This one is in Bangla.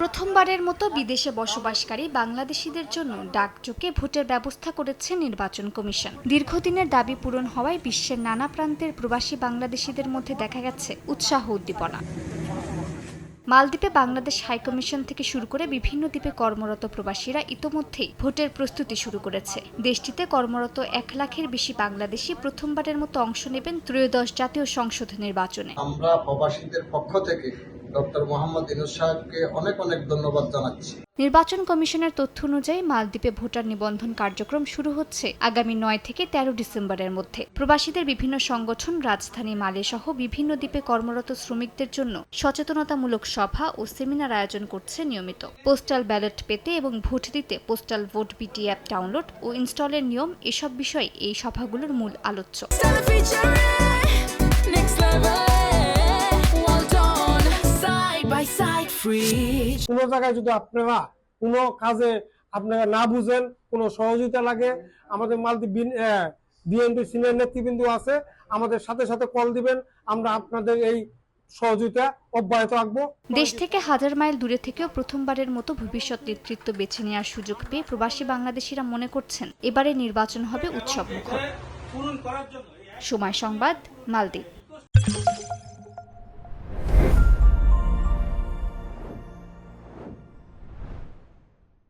প্রথমবারের মতো বিদেশে বসবাসকারী বাংলাদেশিদের জন্য ডাকযোগে ভোটের ব্যবস্থা করেছে নির্বাচন কমিশন। দীর্ঘদিনের দাবি পূরণ হওয়ায় বিশ্বের নানা প্রান্তের প্রবাসী বাংলাদেশিদের মধ্যে দেখা গেছে উৎসাহ উদ্দীপনা। মালদ্বীপে বাংলাদেশ হাইকমিশন থেকে শুরু করে বিভিন্ন দ্বীপে কর্মরত প্রবাসীরা ইতোমধ্যেই ভোটের প্রস্তুতি শুরু করেছে। দেশটিতে কর্মরত এক লাখের বেশি বাংলাদেশি প্রথমবারের মতো অংশ নেবেন ত্রয়োদশ জাতীয় সংসদ নির্বাচনে। আমরা প্রবাসীদের পক্ষ থেকে ডক্টর মোহাম্মদ ইনুস সাহেবকে অনেক অনেক ধন্যবাদ জানাচ্ছি। নির্বাচন কমিশনের তথ্য অনুযায়ী মালদ্বীপে ভোটার নিবন্ধন কার্যক্রম শুরু হচ্ছে আগামী নয় থেকে তেরো ডিসেম্বরের মধ্যে। প্রবাসীদের বিভিন্ন সংগঠন, রাজধানী মালে সহ বিভিন্ন দ্বীপে কর্মরত শ্রমিকদের জন্য সচেতনতামূলক সভা ও সেমিনার আয়োজন করছে নিয়মিত। পোস্টাল ব্যালট পেতে এবং ভোট দিতে postal vote BT app download ও ইনস্টলের নিয়ম এসব বিষয় এই সভাগুলোর মূল আলোচ্য। Free. কোনো জায়গায় যদি আপনারা কোনো কাজে আপনারা না বুঝেন কোনো সহযোগিতা লাগে আমাদের মালদ্বীপ বিএনপি সিনিয়র নেতৃবৃন্দ আছে আমাদের সাথে সাথে কল দিবেন আমরা আপনাদের এই সহযোগিতা অব্যাহত রাখব। দেশ থেকে হাজার মাইল দূরে থেকেও প্রথমবারের মতো ভবিষ্যৎ নেতৃত্ব বেছে নেওয়ার সুযোগ পেয়ে প্রবাসী বাংলাদেশিরা মনে করছেন এবারে নির্বাচন হবে উৎসব মুখর সময় সংবাদ মালদ্বীপ